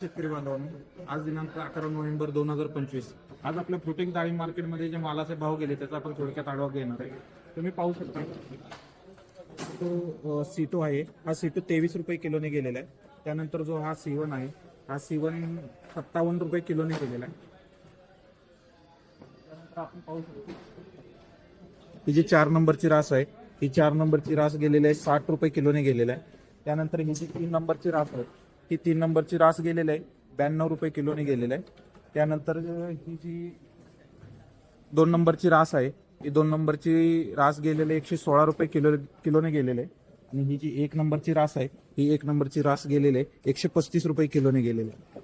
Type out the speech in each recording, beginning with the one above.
शेतकरी बांधवांनो आज दिनांक अकरा नोव्हेंबर दोन हजार पंचवीस. आज आपल्या फ्रुटिंग डाळी मार्केटमध्ये जे मालाचे भाव गेले त्याचा आपण थोडक्यात आढावा घेणार आहे. तुम्ही पाहू शकता. तो सीटो आहे. हा सीटो तेवीस रुपये किलोने गेलेला आहे. त्यानंतर जो हा सीवन आहे हा सीवन सत्तावन्न रुपये किलोने गेलेला आहे. आपण पाहू शकतो. ही जी चार नंबरची रास आहे ही चार नंबरची रास गेलेली आहे साठ रुपये किलोने गेलेला आहे. त्यानंतर ही जी तीन नंबरची रास आहे ही तीन नंबरची रास गेलेली आहे. ब्याण्णव रुपये किलोने गेलेलं आहे. त्यानंतर ही जी दोन नंबरची रास आहे ही दोन नंबरची रास गेलेली आहे. एकशे सोळा रुपये किलो किलोने गेलेले आहे. आणि ही जी एक नंबरची रास आहे ही एक नंबरची रास गेलेली आहे. एकशे पस्तीस रुपये किलोने गेलेली आहे.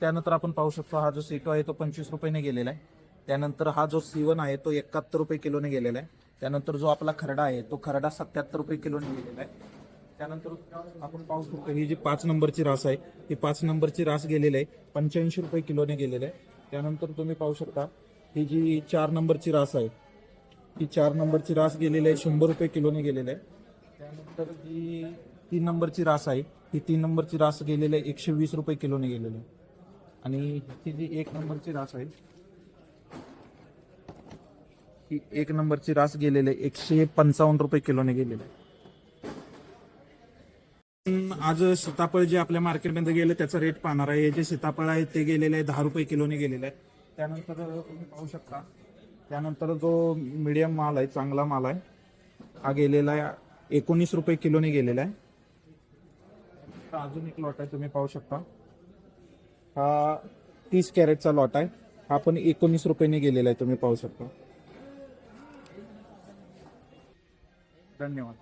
त्यानंतर आपण पाहू शकतो हा जो सीटो आहे तो पंचवीस रुपयेने गेलेला आहे. त्यानंतर हा जो सीवन आहे तो एकाहत्तर रुपये किलोने गेलेला आहे. त्यानंतर जो आपला खरडा आहे तो खरडा सत्याहत्तर रुपये किलोने गेलेला आहे. त्यानंतर आपण पाहू शकतो ही जी पाच नंबरची रास आहे ही पाच नंबरची रास गेलेली आहे. पंच्याऐंशी रुपये किलोने गेलेली आहे. त्यानंतर तुम्ही पाहू शकता ही जी चार नंबरची रास आहे ही चार नंबरची रास गेलेली आहे शंभर रुपये किलोने गेलेली आहे. त्यानंतर जी तीन नंबरची रास आहे ही तीन नंबरची रास गेलेली आहे एकशे वीस रुपये किलोने गेलेली आहे. आणि ही जी एक नंबरची रास आहे ही एक नंबरची रास गेलेली आहे एकशे पंचावन्न रुपये किलोने गेलेली आहे. आज सीताफळ जे आपल्या मार्केटमध्ये गेलं त्याचा रेट पाहणार आहे. हे जे सीताफळ आहे ते गेलेले आहे दहा रुपये किलोने गेलेले आहे त्यानंतर तुम्ही पाहू शकता. त्यानंतर जो मीडियम माल आहे चांगला माल आहे हा गेलेला आहे एकोणीस रुपये किलोने गेलेला आहे. अजून एक लॉट आहे तुम्ही पाहू शकता. हा तीस कॅरेटचा लॉट आहे. हा पण एकोणीस रुपयेने गेलेला आहे तुम्ही पाहू शकता. धन्यवाद.